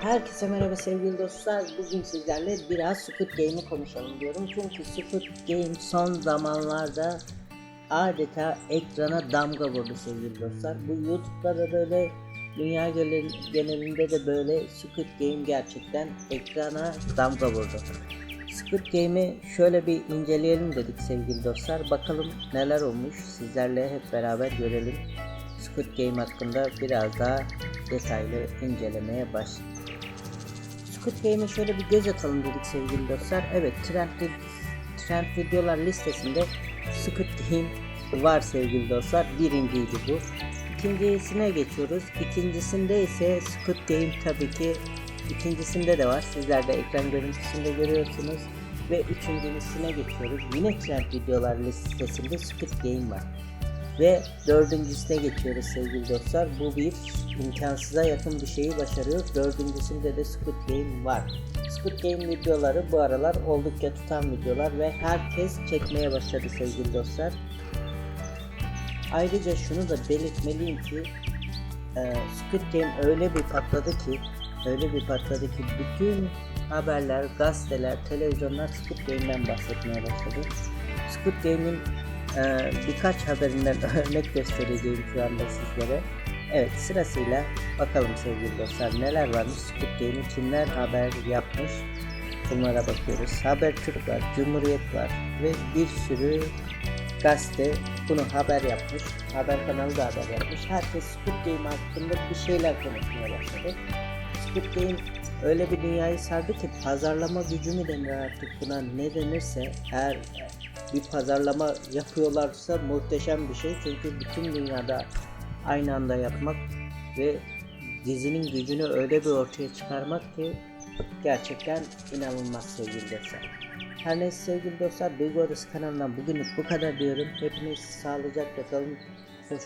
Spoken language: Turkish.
Herkese merhaba sevgili dostlar. Bugün sizlerle biraz Squid Game'i konuşalım diyorum. Çünkü Squid Game son zamanlarda adeta ekrana damga vurdu sevgili dostlar. Bu YouTube'da da böyle, dünya genel- genelinde de böyle Squid Game gerçekten ekrana damga vurdu. Squid Game'i şöyle bir inceleyelim dedik sevgili dostlar. Bakalım neler olmuş sizlerle hep beraber görelim. Squid Game hakkında biraz daha detaylı incelemeye başlayalım. Squid Game'e şöyle bir göz atalım dedik sevgili dostlar. Evet trend, trend videolar listesinde Squid Game var sevgili dostlar. Birinciydi bu. İkincisine geçiyoruz. İkincisinde ise Squid Game tabii ki ikincisinde de var. Sizler de ekran görüntüsünde görüyorsunuz. Ve üçüncüsüne geçiyoruz. Yine trend videolar listesinde Squid Game var. Ve dördüncüsüne geçiyoruz sevgili dostlar. Bu bir imkansıza yakın bir şeyi başarıyor. Dördüncüsünde de Squid Game var. Squid Game videoları bu aralar oldukça tutan videolar ve herkes çekmeye başladı sevgili dostlar. Ayrıca şunu da belirtmeliyim ki e, Squid Game öyle bir patladı ki öyle bir patladı ki bütün haberler, gazeteler, televizyonlar Squid Game'den bahsetmeye başladı. Squid Game'in e, birkaç haberinden örnek göstereceğim şu anda sizlere. Evet sırasıyla bakalım sevgili dostlar neler varmış Squid Game'i kimler haber yapmış bunlara bakıyoruz. Habertürk var, Cumhuriyet var ve bir sürü gazete bunu haber yapmış. Haber kanalı da haber yapmış. Herkes Squid Game hakkında bir şeyler konuşmaya başladı. Squid Game öyle bir dünyayı sardı ki pazarlama gücü mü denir artık buna ne denirse eğer bir pazarlama yapıyorlarsa muhteşem bir şey çünkü bütün dünyada aynı anda yapmak ve dizinin gücünü öyle bir ortaya çıkarmak ki gerçekten inanılmaz sevgili dostlar. Her neyse sevgili dostlar Duygu Arası kanalından bugünlük bu kadar diyorum. Hepiniz sağlıcakla kalın. Hoş,